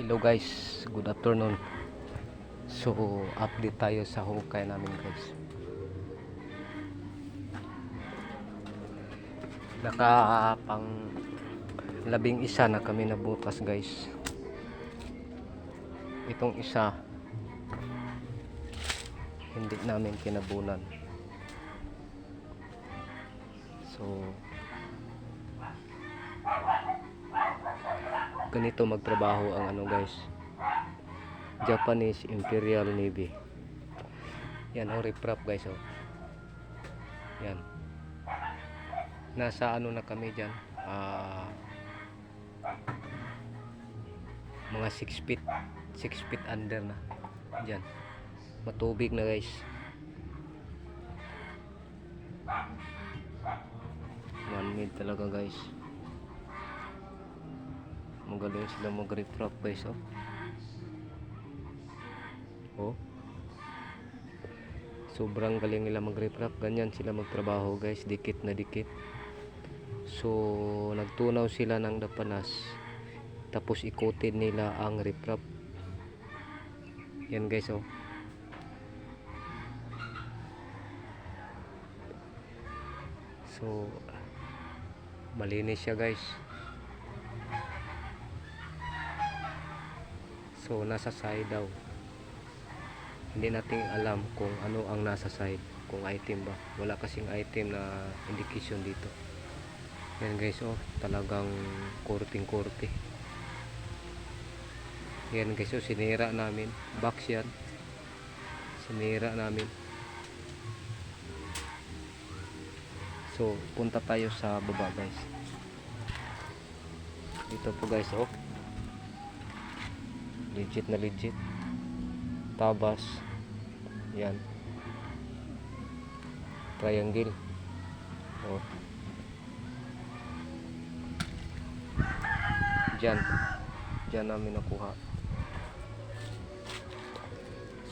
Hello guys, good afternoon. So, update tayo sa hukay namin guys. Naka pang labing isa na kami nabutas guys. Itong isa hindi namin kinabunan. So, ganito magtrabaho ang ano guys. Japanese Imperial Navy. Yan oh riprap guys oh. Yan. Nasa ano na kami dyan? Ah mga 6 feet 6 feet under na. Dyan. Matubig na guys. Man made talaga guys magaling sila mag riprap guys oh. Oh. Sobrang galing nila mag riprap ganyan sila magtrabaho guys. Dikit na dikit. So nagtunaw sila ng dapanas. Tapos ikutin nila ang riprap yan guys oh. So malinis siya guys So nasa side daw. Hindi natin alam kung ano ang nasa side, kung item ba. Wala kasing item na indication dito. Yan guys oh, talagang kurting-kurti. Yan guys oh, sinira namin. Box yan. Sinira namin. So, punta tayo sa baba guys. Dito po guys oh legit na legit. Tabas. Yan. Triangle. Oh. Dyan dyan namin nakuha.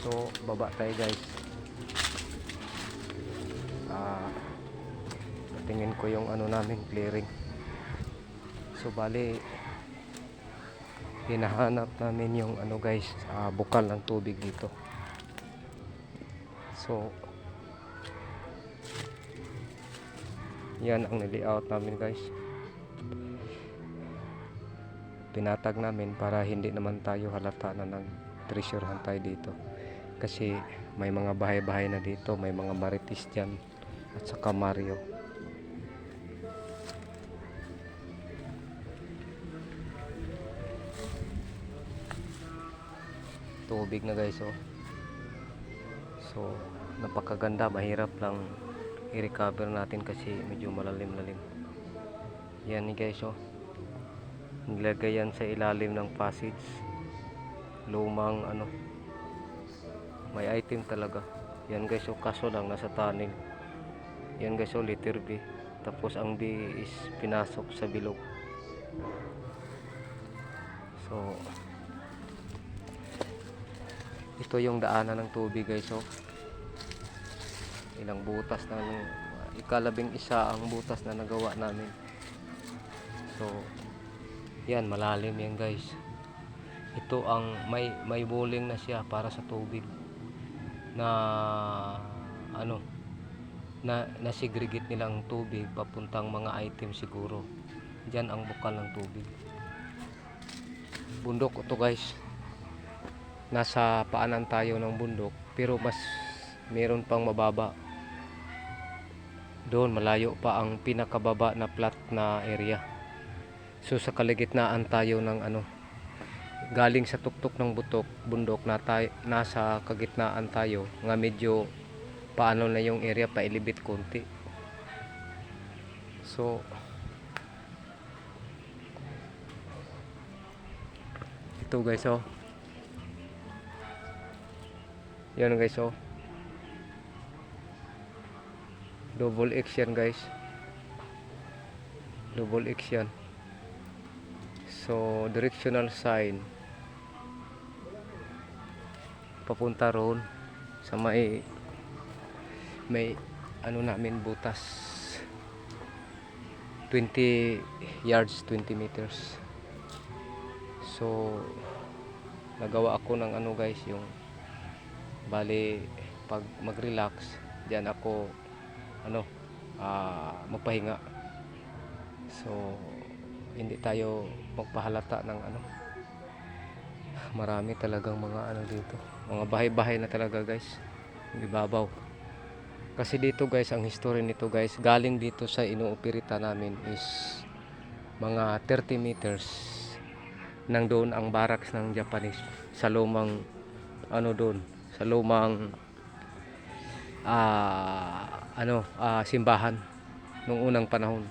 So baba tayo guys. Ah tingin ko yung ano namin clearing. So bali hinahanap namin yung ano guys ah, bukal ng tubig dito. So yan ang nilayout namin guys. Pinatag namin para hindi naman tayo halata na nag treasurehan tayo dito. Kasi may mga bahay-bahay na dito may mga maritis dyan at saka Mario tubig na guys oh. So napakaganda. Mahirap lang i-recover natin kasi medyo malalim-lalim. Yan ni guys oh. Nilagay yan sa ilalim ng passage lumang ano may item talaga. Yan guys oh. Kaso lang nasa tunnel. Yan guys oh letter B. Tapos ang B is pinasok sa bilog. So ito yung daanan ng tubig guys oh. Ilang butas na nung- ikalabing isa ang butas na nagawa namin. So yan malalim yan guys. Ito ang may may bowling na siya para sa tubig na ano na nasigregate nilang tubig papuntang mga item siguro. Diyan ang bukal ng tubig. Bundok ito guys nasa paanan tayo ng bundok pero mas meron pang mababa. Doon malayo pa ang pinakababa na flat na area. So sa kaligitnaan tayo ng ano galing sa tuktok ng butok bundok na tayo, nasa kagitnaan tayo nga medyo paano na yung area pa ilibit konti. So ito guys oh yan guys oh. Double X yan guys. Double X yan. So directional sign. Papunta roon sa may may ano namin butas 20 yards 20 meters so nagawa ako ng ano guys yung bali pag mag-relax diyan ako ano ah, magpahinga. So hindi tayo magpahalata ng ano. Marami talagang mga ano dito. Mga bahay-bahay na talaga guys. Ibabaw kasi dito guys ang history nito guys galing dito sa inuupirita namin is mga 30 meters nang doon ang barracks ng Japanese. Sa lumang ano doon sa lumang ah ano ah, simbahan nung unang panahon.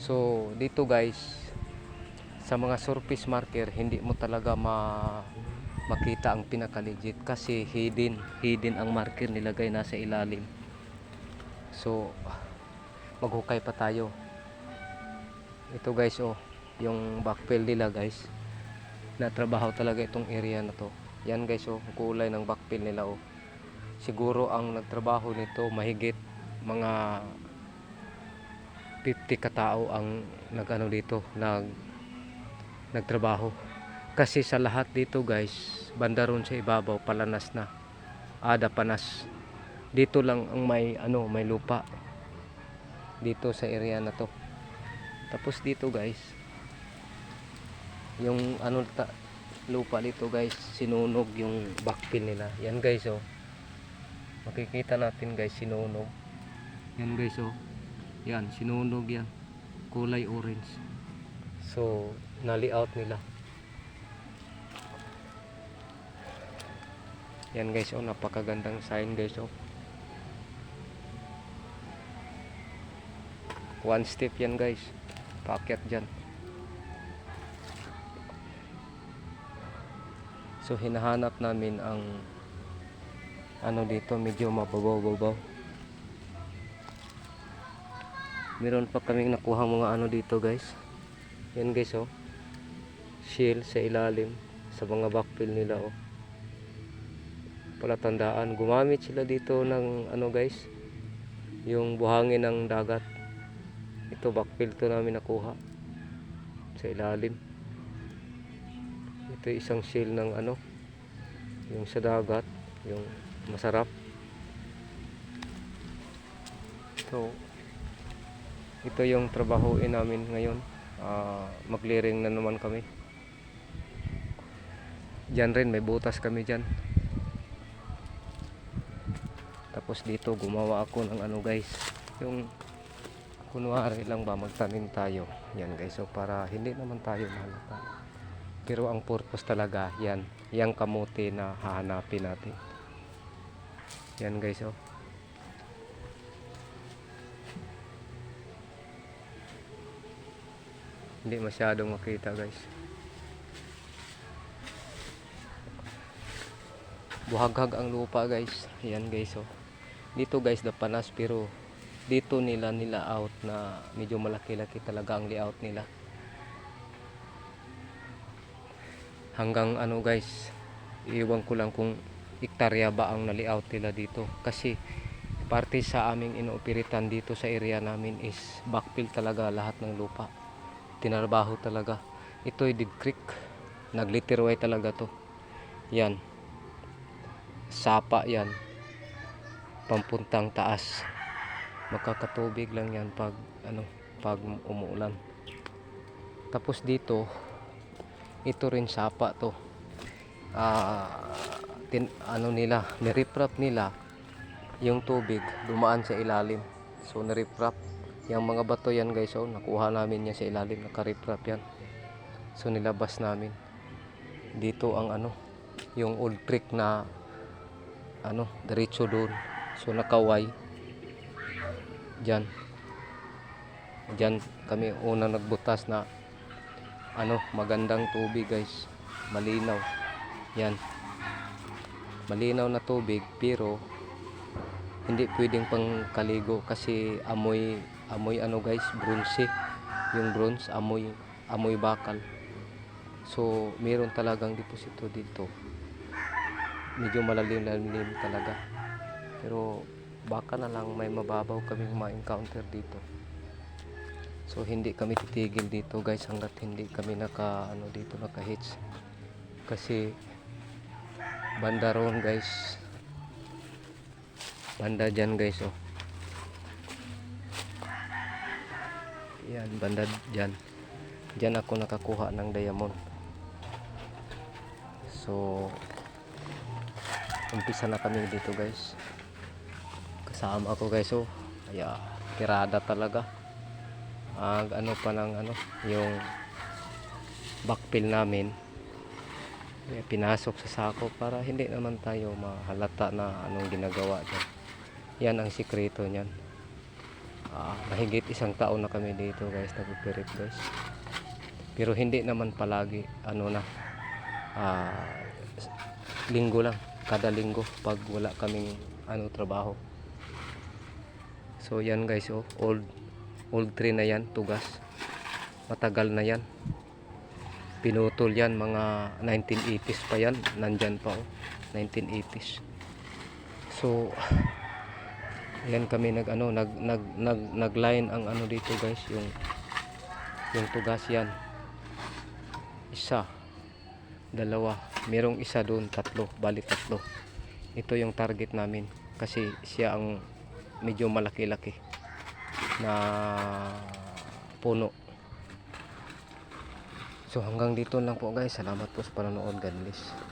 So dito guys sa mga surface marker hindi mo talaga ma makita ang pinaka legit kasi hidden hidden ang marker nilagay nasa ilalim. So maghukay pa tayo. Ito guys oh yung backfill nila guys. Natrabaho talaga itong area na to yan guys oh kulay ng backfill nila oh. Siguro ang nagtrabaho nito mahigit mga 50 katao ang nagano dito nag nagtrabaho. Kasi sa lahat dito guys banda ron sa ibabaw palanas na. Ada panas. Dito lang ang may ano may lupa. Dito sa area na to. Tapos dito guys yung ano ta, lupa dito guys. Sinunog yung backfill nila. Yan guys oh. Makikita natin guys sinunog. Yan guys oh. Yan sinunog yan. Kulay orange. So na-layout nila. Yan guys oh. Napakagandang sign guys oh. One step yan guys. Paakyat dyan so hinahanap namin ang ano dito medyo mababaw-babaw. Meron pa kaming nakuha mga ano dito guys. Yan guys oh. Shield sa ilalim sa mga backfill nila oh. Palatandaan gumamit sila dito ng ano guys yung buhangin ng dagat. Ito backfill to namin nakuha sa ilalim ito isang shield ng ano yung sa dagat yung masarap so ito yung trabahoin namin ngayon Ah, mag-clearing na naman kami Diyan rin may butas kami diyan. Tapos dito gumawa ako ng ano guys, yung kunwari lang ba magtanim tayo. Yan guys, so para hindi naman tayo mahalata. Pero ang purpose talaga, yan, yang kamote na hahanapin natin. Yan guys, oh. Hindi masyadong makita guys. buhaghag ang lupa guys yan guys oh dito guys dapanas pero dito nila nila out na medyo malaki-laki talaga ang layout nila hanggang ano guys iwan ko lang kung iktarya ba ang na-layout nila dito. Kasi parte sa aming inooperitan dito sa area namin is backfill talaga lahat ng lupa. Tinarbaho talaga. Ito'y dead creek. Nagliterway talaga to. Yan. Sapa yan. Pampuntang taas. Magkakatubig lang yan pag ano pag umuulan. Tapos dito ito rin sapa to ah tin, ano nila niriprap nila yung tubig dumaan sa ilalim so niriprap yung mga bato yan guys so nakuha namin yan sa ilalim nakariprap yan so nilabas namin dito ang ano yung old creek na ano, diretso doon. So nakaway. Diyan. Diyan kami unang nagbutas na ano, magandang tubig, guys. Malinaw. Yan. Malinaw na tubig pero hindi pwedeng pangkaligo kasi amoy amoy ano guys, bronze. Yung bronze amoy amoy bakal. So, meron talagang deposito dito medyo malalim-lalim talaga pero baka na lang may mababaw kaming ma-encounter dito so hindi kami titigil dito guys hanggat hindi kami naka ano dito naka hits. Kasi banda roon guys. Banda dyan guys oh. Yan banda dyan. Dyan ako nakakuha ng diamond. So umpisa na kami dito guys. Kasama ako guys oh. Kaya tirada talaga ang ano pa ng ano yung backfill namin eh, pinasok sa sako para hindi naman tayo mahalata na anong ginagawa dyan. Yan ang sikreto niyan. Ah, mahigit isang taon na kami dito guys nag-operate guys. Pero hindi naman palagi ano na ah, linggo lang kada linggo pag wala kaming ano trabaho. So yan guys oh old old tree na yan tugas. Matagal na yan. Pinutol yan mga 1980s pa yan. Nandyan pa oh. 1980s so yan kami nag ano nag nag nag nagline ang ano dito guys yung yung tugas yan. Isa. Dalawa. Merong isa doon tatlo. Bali tatlo. Ito yung target namin kasi siya ang medyo malaki-laki na puno. So hanggang dito lang po guys. Salamat po sa panonood. God bless.